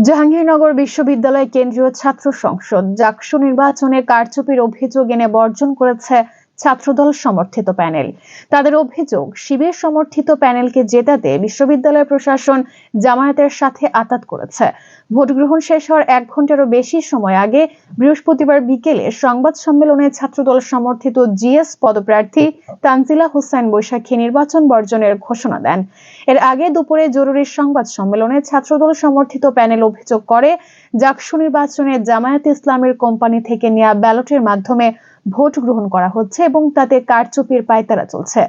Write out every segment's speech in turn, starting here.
জাহাঙ্গীরনগর বিশ্ববিদ্যালয় কেন্দ্রীয় ছাত্র সংসদ জাকসু নির্বাচনে কারচুপির অভিযোগ এনে বর্জন করেছে ছাত্রদল সমর্থিত প্যানেল। তাদের অভিযোগ, শিবির সমর্থিত প্যানেলকে জেতাতে বিশ্ববিদ্যালয় প্রশাসন জামায়াতের সাথে আতাত করেছে। ভোট গ্রহণ শেষ হওয়ার এক ঘন্টারও বেশি সময় আগে বৃহস্পতিবার বিকেলে সংবাদ সম্মেলনে ছাত্রদল সমর্থিত জিএস পদপ্রার্থী তানজিলা হোসেন বৈশাখী নির্বাচন বর্জনের ঘোষণা দেন। এর আগে দুপুরে জরুরি সংবাদ সম্মেলনে ছাত্রদল সমর্থিত প্যানেল অভিযোগ করে, জাকসু নির্বাচনে জামায়াত ইসলামের কোম্পানি থেকে নেওয়া ব্যালটের মাধ্যমে ভোট গ্রহণ করা হচ্ছে এবং তাতে কারচুপির পায়তারা চলছে।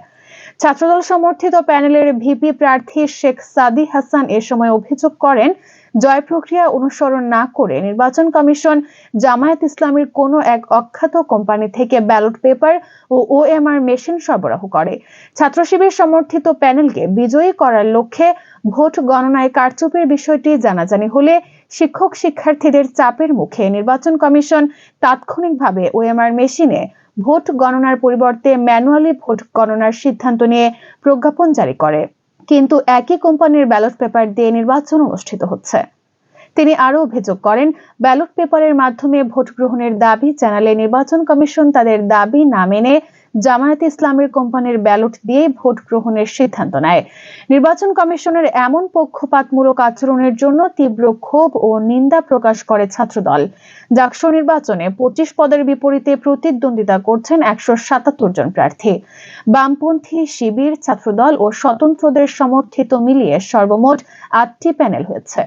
ছাত্রদল সমর্থিত প্যানেলের ভিপি প্রার্থী শেখ সাদি হাসান এ সময় অভিযোগ করেন, জয় প্রক্রিয়া অনুসরণ না করে নির্বাচন কমিশন জামায়াত ইসলামের কোনো এক অখ্যাত কোম্পানি থেকে ব্যালট পেপার ও ওএমআর মেশিন সরবরাহ করে। ছাত্র শিবির সমর্থিত প্যানেলকে বিজয়ী করার লক্ষ্যে ভোট গণনায় কারচুপির বিষয়টি জানাজানি হলে শিক্ষক শিক্ষার্থীদের চাপের মুখে নির্বাচন কমিশন তাৎক্ষণিকভাবে ওএমআর মেশিনে ভোট গণনার পরিবর্তে ম্যানুয়ালি ভোট গণনার সিদ্ধান্ত নিয়ে প্রজ্ঞাপন জারি করে। কিন্তু একই কোম্পানির ব্যালট পেপার দিয়ে নির্বাচন অনুষ্ঠিত হচ্ছে। তিনি আরও অভিযোগ করেন, ব্যালট পেপারের মাধ্যমে ভোট গ্রহণের দাবি জানালে নির্বাচন কমিশন তাদের দাবি না মেনে জামায়াত ইসলামের কোম্পানির ব্যালট দিয়ে ভোট গ্রহণের সিদ্ধান্ত নেয়। নির্বাচন কমিশনের এমন পক্ষপাতমূলক আচরণের জন্য তীব্র ক্ষোভ ও নিন্দা প্রকাশ করে ছাত্রদল। জাকসু নির্বাচনে পঁচিশ পদের বিপরীতে প্রতিদ্বন্দ্বিতা করছেন একশো সাতাত্তর জন প্রার্থী। বামপন্থী শিবির, ছাত্রদল ও স্বতন্ত্রদের সমর্থিত মিলিয়ে সর্বমোট আটটি প্যানেল হয়েছে।